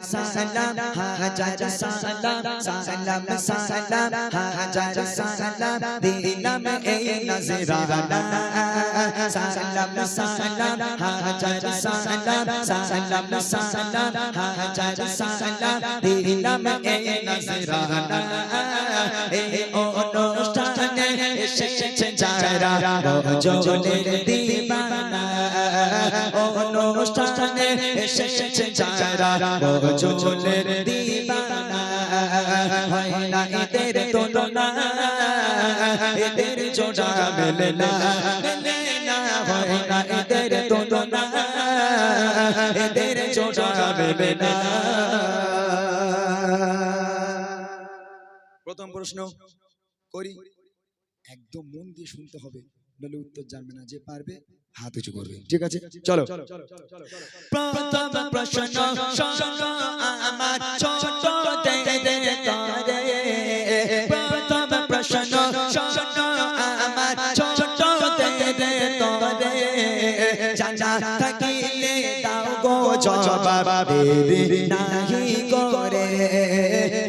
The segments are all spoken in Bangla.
হাজার সালাম সালাম সালাম হাজার সালাম, দিলাম এই নজরানা, সালাম সালাম হাজার সালাম সালাম সালাম হাজার সালাম, দিলাম এই নজরানা এই অনুষ্ঠানে এসেছে দিবানা। অনুষ্ঠানে এসেছে দিবানা। হয় না এদের এদের জোড়া মেলে না হয় না এদের এদের জোড়া মেলে না। প্রথম প্রশ্ন করি। একদম মন দিয়ে শুনতে হবে নাহলে উত্তর জানবে না, যে পারবে হাত উঁচু করবে। ঠিক আছে? চলো। প্রথম প্রশ্ন নাহি করে।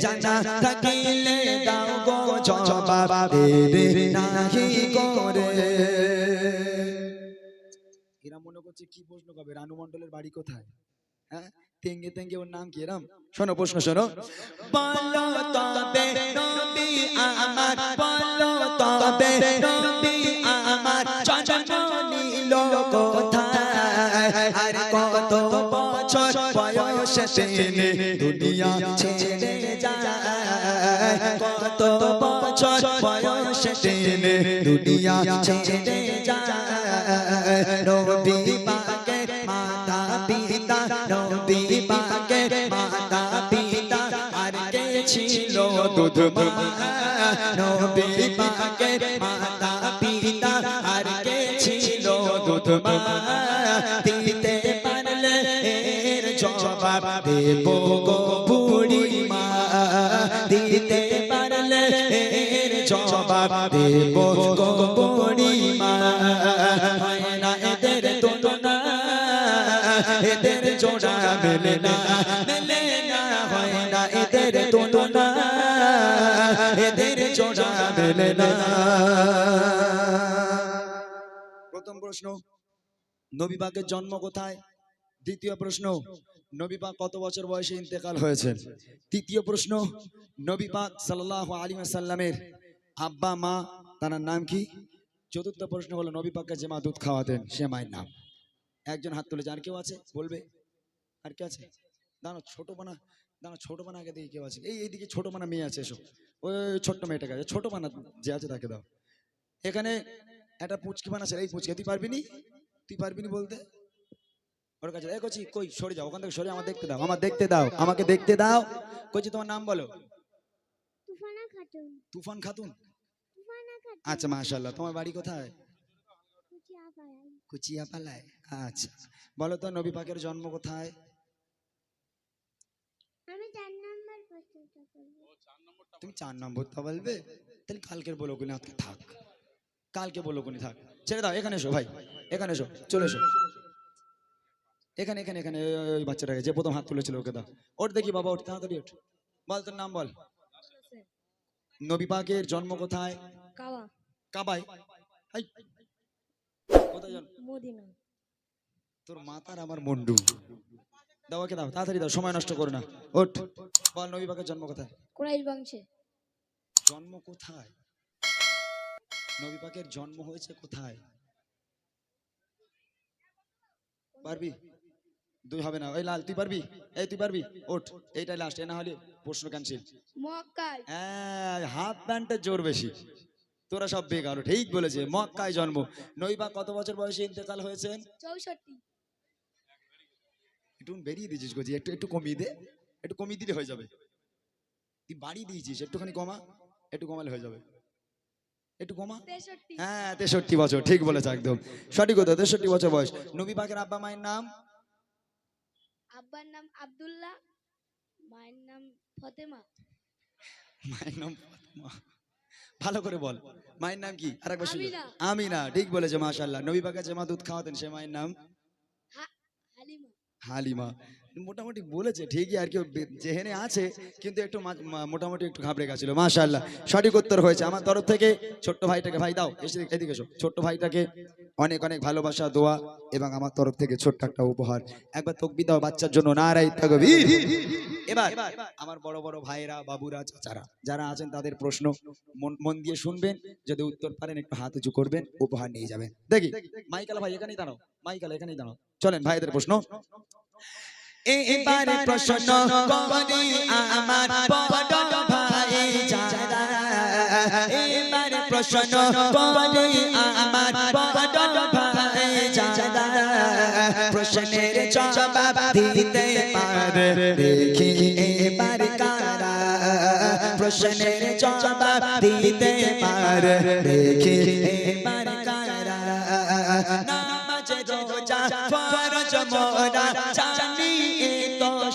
জানা থাকিলে দাও এরা মনে করছে কি প্রশ্ন করবে? রানু মন্ডলের বাড়ি কোথায়? হ্যাঁ? তেঙ্গে তেঙ্গে ওর নাম কি? এরাম? শোনো প্রশ্ন, শোনো। তিনি দুনিয়া ছেড়ে যায়। কত বছর বয়সে তিনি দুনিয়া ছেড়ে যায়। নবী পাকের মাতা পিতা, নবী পাকের মাতা পিতা, আর কে ছিল দুধ নবী পাকের মাতা পিতা, আর কে ছিল দুধ মা দিতে পারলে এর জবাব দেব গো বুড়ি মা না এদের এদের জোড়া মেলে না মেলে না। হয় না এদের এদের জোড়া মেলে না। প্রথম প্রশ্ন, নবী পাকের জন্ম কোথায়? দ্বিতীয় প্রশ্ন নবী পাক কত বছর বয়সে ইন্তেকাল হয়েছেন তৃতীয় প্রশ্ন নবী পাক সাল্লাল্লাহু আলাইহি ওয়াসাল্লামের আব্বা মা তার নাম কি? চতুর্থ প্রশ্ন হলো নবী পাককে যে মা দুধ খাওয়াতেন সে মায়ের নাম। একজন হাত তুলে আর কেউ আছে? বলবে। আর কে আছে? দাঁড়ো ছোট বানা দাঁড়ো ছোট বানা আগে দেখি কেউ আছে। এই এইদিকে ছোট বানা মেয়ে আছে এসো। ওই ছোট্ট মেয়েটাকে আছে ছোট বানা যে আছে তাকে দাও। এখানে একটা পুচকি বানাচ্ছে এই পুচকি তুই পারবি নি? তুই পারবি নি বলতে? ওর কাছে এই কচি কই সরে যাও ওখান থেকে সরে আমার দেখতে দাও আমার দেখতে দাও আমাকে দেখতে দাও। কচি তোমার নাম বলো। তুফানা খাতুন। তুফান খাতুন? আচ্ছা মাশাল্লাহ তোমার বাড়ি কোথায়? কুচিয়াপালায় আচ্ছা। বলো তো নবী পাকের জন্ম কোথায়? আমি চার নম্বর প্রশ্নটা করব তুমি চার নম্বরটা বলবে? তাহলে কালকের বলো কোনি আজকে থাক। কালকে বলো কোনি থাক। ছেড়ে দাও এখানে এসো ভাই এখানে এসো চলে এসো। এখানে এখানে এখানে ওই- বাচ্চাটাকে যে প্রথম হাত তুলেছিল ওকে দাও। ওঠ দেখি বাবা ওঠ তাড়াতাড়ি ওঠ। বল তোর নাম বল। নবী পাকের জন্ম কোথায়? কাওয়া কাবাই হাই। কোথায় জন্ম? মদিনা। তোর মাতার আমার মন্ডু। দাও ওকে দাও তাড়াতাড়ি দাও সময় নষ্ট করো না। ওঠ। বল নবী পাকের জন্ম কোথায়? কোরাইশ বংশে। জন্ম কোথায়? নবী পাকের জন্ম হয়েছে কোথায়? পারবি? দুই হবে না। ওই লাল তুই পারবি? এই তুই পারবি? ওঠ। এইটাই লাস্ট এ না হলে প্রশ্ন ক্যান্সেল মক্কায়। হাফ প্যান্টের জোর বেশি। তোরা সব বেকার ঠিক বলেছে মক্কায় জন্ম। নইবা কত বছর বয়সে ইন্তেকাল হয়েছেন? চৌষট্টি। একটু বেরিয়ে দিয়েছিস গজি একটু একটু কমিয়ে দে। একটু কমিয়ে দিলে হয়ে যাবে। তুই বাড়িয়ে দিয়েছিস একটুখানি কমা। একটু কমালে হয়ে যাবে। একটু কমা। হ্যাঁ তেষট্টি বছর ঠিক বলেছে একদম। সঠিক কথা তেষট্টি বছর বয়স। নবী পাকের আব্বা মায়ের নাম? আব্বার নাম আব্দুল্লাহ মায়ের নাম ফতেমা। মায়ের নাম ফতেমা। ভালো করে বল মায়ের নাম কি? আর একবার শুনি আমিনা। ঠিক বলেছে মাশাআল্লাহ। নবী পাকের জামা দুধ খাওয়াতেন সে মায়ের নাম? হালিমা। হালিমা। মোটামুটি বলেছে, ঠিকই আর কি যেহেনে আছে, কিন্তু একটু মোটামুটি একটু ঘাবড়ে গেছিল। মাশাআল্লাহ, সঠিক উত্তর হয়েছে। আমার তরফ থেকে ছোট্ট ভাইটাকে, ভাই দাও এদিকে ছোট্ট ভাইটাকে অনেক অনেক ভালোবাসা, দোয়া এবং আমার তরফ থেকে ছোট্ট একটা উপহার। একবার তকবি দাও বাচ্চার জন্য নারাই তাকবীর। এবার আমার বড় বড় ভাইরা বাবুরা, চাচারা, যারা আছেন তাদের প্রশ্ন মন দিয়ে শুনবেন, যদি উত্তর পারেন একটু হাত উঁচু করবেন, উপহার নিয়ে যাবেন। দেখি, মাইকালা ভাই, এখানেই দাঁড়াও, মাইকালা, এখানেই দাঁড়াও। চলেন ভাইদের প্রশ্ন। এবারে প্রশ্ন করি আমার বড় ভাই যারা। এবারে প্রশ্ন করি আমার বড় ভাই যারা। প্রশ্নের জবাব দিতে পারে। দেখি এবার কারা? প্রশ্নের জবাব দিতে পারে। দেখি। এবার কারা? নামাজ রোজা ফরজ মোরা জানি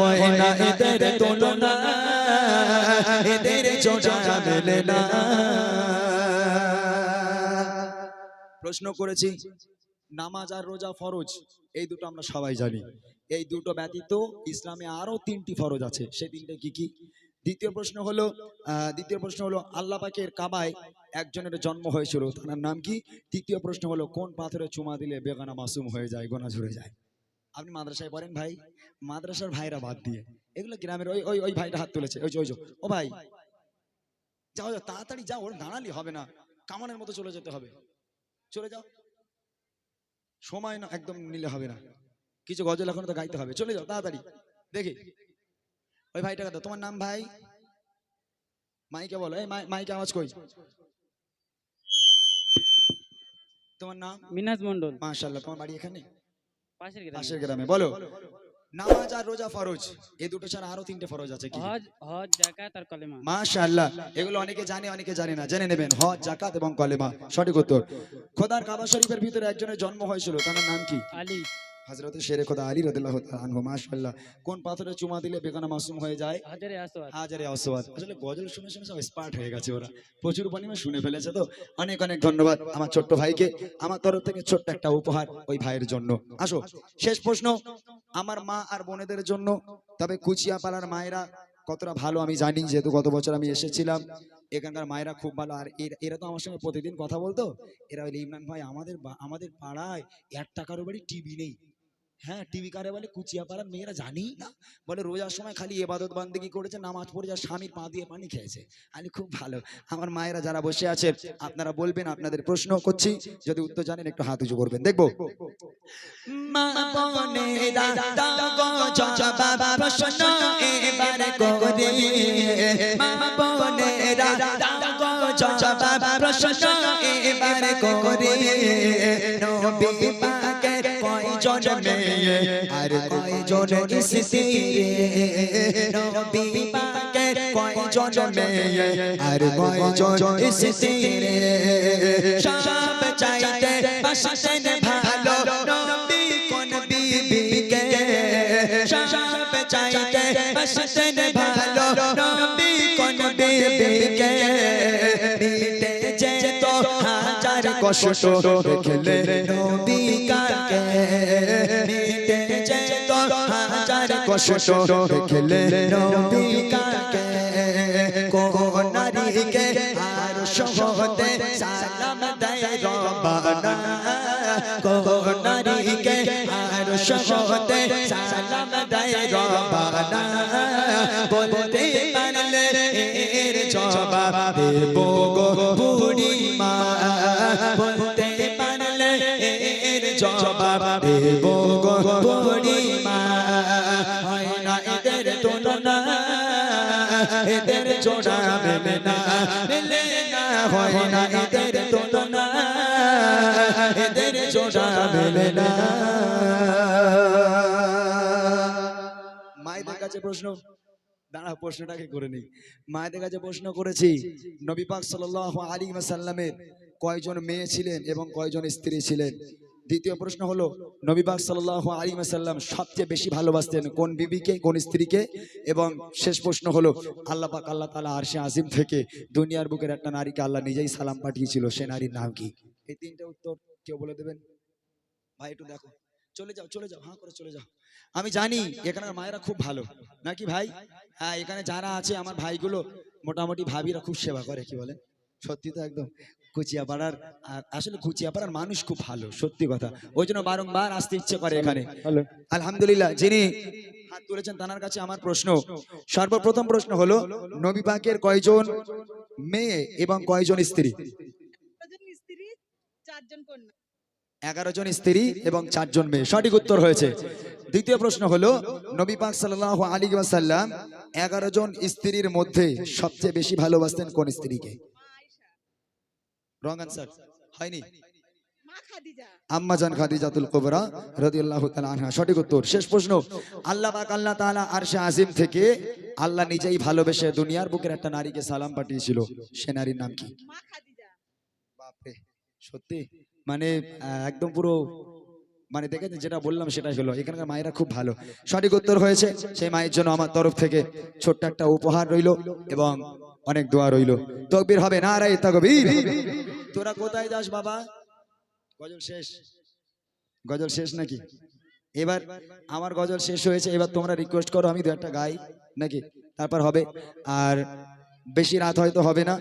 হয় না এদের তুলনা এদের মেলে না। প্রশ্ন করেছি নামাজ আর রোজা ফরজ এই দুটো আমরা সবাই জানি। এই দুটো ব্যতীত ইসলামে আরও তিনটি ফরজ আছে সেই তিনটে কি কি? দ্বিতীয় প্রশ্ন হলো দ্বিতীয় প্রশ্ন হলো আল্লাহ পাকের কাবায় একজনের জন্ম হয়েছিল তার নাম কি? তৃতীয় প্রশ্ন হলো কোন পাথরে চুমা দিলে বেগানা মাসুম হয়ে যায় গোনা ঝরে যায়? আপনি মাদ্রাসায় পড়েন ভাই? মাদ্রাসার ভাইরা বাদ দিয়ে। এগুলো গ্রামের ওই ওই ওই ভাইটা হাত তুলেছে। ওই যে, ওই ও ভাই যাও যাও তাড়াতাড়ি যাও ওর দাঁড়ালি হবে না। কামানের মতো চলে যেতে হবে। চলে যাও। সময় না একদম নিলে হবে না। কিছু গজল এখন তো গাইতে হবে। চলে যাও তাড়াতাড়ি। দেখি। ওই ভাইটা কথা তোমার নাম ভাই? মাইকে বলো। এই মাই- মাইকে আওয়াজ কই? তোমার নাম? মিনাজ মন্ডল মাশাআল্লাহ তোমার বাড়ি এখানে? পাশের গ্রামে বলো। নামাজ আর রোজা ফরজ। এই দুটো ছাড়া আরও তিনটে ফরজ আছে কি? হজ হজ যাকাত আর কলেমা। মাশাআল্লাহ। এগুলো অনেকে জানে অনেকে জানে না। জেনে নেবেন হজ জাকাত এবং কলেমা। সঠিক উত্তর। খোদার কাবা শরীফের ভিতরে একজনের জন্ম হয়েছিল। তার নাম কি? আলী। হযরত শেরে খোদা আলী রাদিয়াল্লাহু তাআলা আনহু মাশাআল্লাহ। কোন পাথরে চুমা দিলে বেগানা মাসুম হয়ে যায়? হাজারে আসওয়াদ। হাজারে আসলে গজল শুনে শুনে সব স্পার্ট হয়ে গেছে ওরা। প্রচুর পরিমাণে শুনে ফেলেছে তো। অনেক অনেক ধন্যবাদ আমার ছোট্ট ভাইকে। আমার তরফ থেকে ছোট্ট একটা উপহার ওই ভাইয়ের জন্য। আসো শেষ প্রশ্ন। আমার মা আর বোনেদের জন্য তবে কুচিয়াপাড়ার মায়েরা কতটা ভালো আমি জানি যেহেতু গত বছর আমি এসেছিলাম। এখানকার মায়েরা খুব ভালো। আর এরা- তো আমার সঙ্গে প্রতিদিন কথা বলতো। এরা ইমরান ভাই আমাদের আমাদের পাড়ায় এক টাকারও বাড়ি টিভি নেই। হ্যাঁ টিভি কারে বলে কুচিয়াপাড়ার মেয়েরা জানি না? বলে রোজার সময় খালি এবাদত বান্দিগি করেছে? নামাজ পড়ে যা স্বামীর পা দিয়ে পানি খেয়েছে। আমি খুব ভালো। আমার মায়েরা যারা বসে আছে, আপনারা বলবেন, আপনাদের প্রশ্ন করছি। যদি উত্তর জানেন, একটু হাত উঁচু করবেন। দেখব? গো জবাব, প্রশ্ন এবারে করে। নবী কয়জন মেয়ে আর কয়জন স্ত্রী নবী পাকের কয়জন মেয়ে আর কয়জন স্ত্রী সব চাইতে বাসতেন ভালো নবী কোন বিবিকে? সব চাইতে বাসতেন ভালো নবী কোন বিবিকে? কষ্ট দেখলে নবী কাকে মিটে যেত হাজার কষ্ট দেখলে নবী কাকে কোন আর সহতে সালাম দেয় রবানা। কোন আর সহতে সালাম দেয় রবানা। বলতে পারে এর জবাব দেব গো বুড়িমা দেব হয় হয় মায়েদের কাছে প্রশ্ন দাঁড়া প্রশ্নটাকে করে নেই মায়েদের কাছে প্রশ্ন করেছি নবী পাক সাল্লাল্লাহু আলাইহি ওয়াসাল্লামের কয়জন মেয়ে ছিলেন এবং কয়জন স্ত্রী ছিলেন দ্বিতীয় প্রশ্ন হলো, নবী পাক সাল্লাল্লাহু আলাইহি ওয়াসাল্লাম সবচেয়ে বেশি ভালোবাসতেন কোন বিবিকে, কোন স্ত্রীকে? এবং শেষ প্রশ্ন হলো, আল্লাহ পাক, আল্লাহ তাআলা আরশে আজিম থেকে দুনিয়ার বুকের একটা নারীকে আল্লাহ নিজেই সালাম পাঠিয়েছিল, সে নারীর নাম কি? এই তিনটা উত্তর কেউ বলে দেবেন? ভাই, একটু দেখো। চলে যাও চলে যাও হ্যাঁ করে চলে যাও। আমি জানি এখানের মায়েরা খুব ভালো। নাকি ভাই? হ্যাঁ এখানে যারা আছে, আমার ভাইগুলো মোটামুটি ভাবিরা খুব সেবা করে, কি বলে সত্যি তো একদম। কুচিয়াপাড়ার আর আসলে কুচিয়াপাড়ার মানুষ খুব ভালো সত্যি কথা। ওই জন্য বারংবার আসতে ইচ্ছে করে এখানে। আলহামদুলিল্লাহ যিনি হাত তুলেছেন তানার কাছে আমার প্রশ্ন। সর্বপ্রথম প্রশ্ন হলো নবী পাকের কয়জন মেয়ে এবং কয়জন স্ত্রী? এগারো জন স্ত্রী এবং চারজন মেয়ে। সঠিক উত্তর হয়েছে। দ্বিতীয় প্রশ্ন হলো নবী পাক সাল্লাহ আলী ওয়াসাল্লাম এগারো জন স্ত্রীর মধ্যে সবচেয়ে বেশি ভালোবাসতেন কোন স্ত্রীকে? রং আনসার হয়নি। আম্মাজান খাদিজাতুল কুবরা রাদিয়াল্লাহু তাআলা আনহা। সঠিক উত্তর। শেষ প্রশ্ন। আল্লাহ পাক আল্লাহ তাআলা আরশে আজিম থেকে আল্লাহ নিজেই ভালোবেসে দুনিয়ার বুকের একটা নারীকে সালাম পাঠিয়েছিল। সে নারীর নাম কি? মা খাদিজা। বাপরে সত্যি? মানে একদম পুরো মানে দেখেছেন যেটা বললাম সেটাই হলো। এখানকার মায়েরা খুব ভালো। সঠিক উত্তর হয়েছে সেই মায়ের জন্য আমার তরফ থেকে ছোট্ট একটা উপহার রইল এবং অনেক দোয়া রইল। তকবির হবে না রাই তকবীর। তোরা কোথায় যাস বাবা? গজল শেষ। গজল শেষ নাকি? এবার আমার গজল শেষ হয়েছে, এবার তোমরা রিকোয়েস্ট করো, আমি দু একটা গাই নাকি? তারপর হবে, আর বেশি রাত হয়তো হবে না।